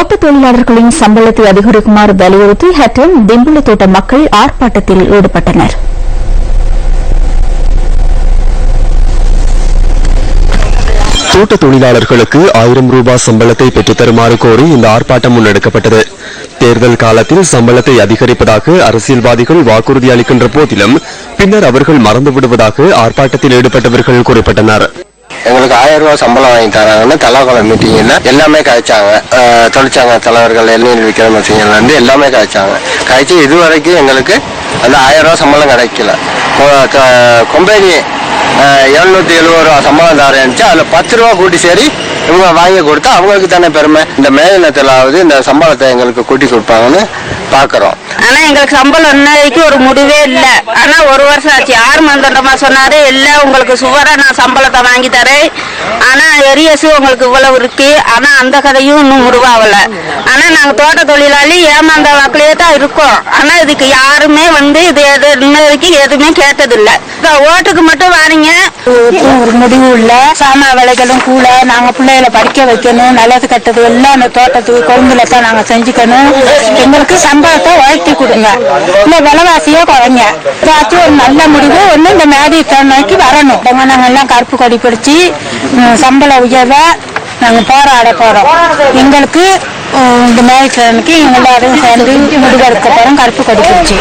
தோட்ட தொழிலாளர்களின் சம்பளத்தை அதிகரிக்குமாறு வலியுறுத்தி ஹட்டன் திம்புல தோட்ட மக்கள் ஆர்ப்பாட்டத்தில் ஈடுபட்டனர். தோட்ட தொழிலாளர்களுக்கு ஆயிரம் ரூபாய் சம்பளத்தை பெற்றுத்தருமாறு கோரி இந்த ஆர்ப்பாட்டம் முன்னெடுக்கப்பட்டது. தேர்தல் காலத்தில் சம்பளத்தை அதிகரிப்பதாக அரசியல்வாதிகள் வாக்குறுதி அளிக்கின்ற போதிலும் பின்னர் அவர்கள் மறந்து விடுவதாக ஆர்ப்பாட்டத்தில் ஈடுபட்டவர்கள் குறிப்பிட்டனர். எங்களுக்கு ஆயிரம் ரூபாய் சம்பளம் வாங்கி தராங்கன்னு தலாகுளம் மீட்டிங்ல எல்லாமே காய்ச்சாங்க அஹ், தொழிற்சங்க தலைவர்கள் எண்ணெயில் விக்ரமசிங்கல இருந்து எல்லாமே காய்ச்சாங்க கழிச்சு இது வரைக்கும் எங்களுக்கு அந்த ஆயிரம் ரூபாய் சம்பளம் கிடைக்கல. கொம்பேனி எழுநூத்தி எழுபது ரூபா சம்பளம் தரேன்ச்சு அதுல பத்து ரூபா கூட்டி சரி இவங்க வாங்கி கொடுத்தா அவங்களுக்கு தானே பெருமை? இந்த மேலினத்திலாவது இந்த சம்பளத்தை எங்களுக்கு கூட்டி கொடுப்பாங்கன்னு பாக்குறோம். ஆனா எங்களுக்கு சம்பளம் இன்னைக்கு ஒரு முடிவே இல்ல. ஆனா ஒரு வருஷம் ஆச்சு. ஆறு மந்தண்டமா சொன்னாரு இல்ல உங்களுக்கு சுவரா நான் சம்பளத்தை வாங்கி தரேன். ஆனா எரியஸ் உங்களுக்கு இவ்வளவு இருக்கு. ஆனா அந்த கதையும் இன்னும் முடிவாகல ஆனா நாங்க தோட்ட தொழிலாளி ஏமாந்த வாக்குலயே தான் இருக்கோம். ஆனா இதுக்கு யாருமே வந்து இது எது இன்னைக்கு எதுவுமே கேட்டதில்ல. ஓட்டுக்கு மட்டும் வாரீங்க. ஒரு முடிவு இல்ல. சாமா விலைகளும் கூட. நாங்க பிள்ளைகளை படிக்க வைக்கணும் நல்லது கட்டது எல்லாம் தோட்டத்துக்கு கொழுந்துல தான் நாங்க செஞ்சுக்கணும். எங்களுக்கு சம்பளத்தை உயர்த்தி கொடுங்க. இல்ல விலைவாசியே குறைங்க. பார்த்து ஒரு நல்ல முடிவு. ஒண்ணு இந்த மேதி நோக்கி வரணும். நாங்க எல்லாம் கருப்பு கொடி பிடிச்சி சம்பள உயர்வ நாங்க போராட போறோம். எங்களுக்கு இந்த மேதி எங்க எல்லாரும் சேர்ந்து முடிவெடுக்க போறோம் கருப்பு கொடி பிடிச்சி.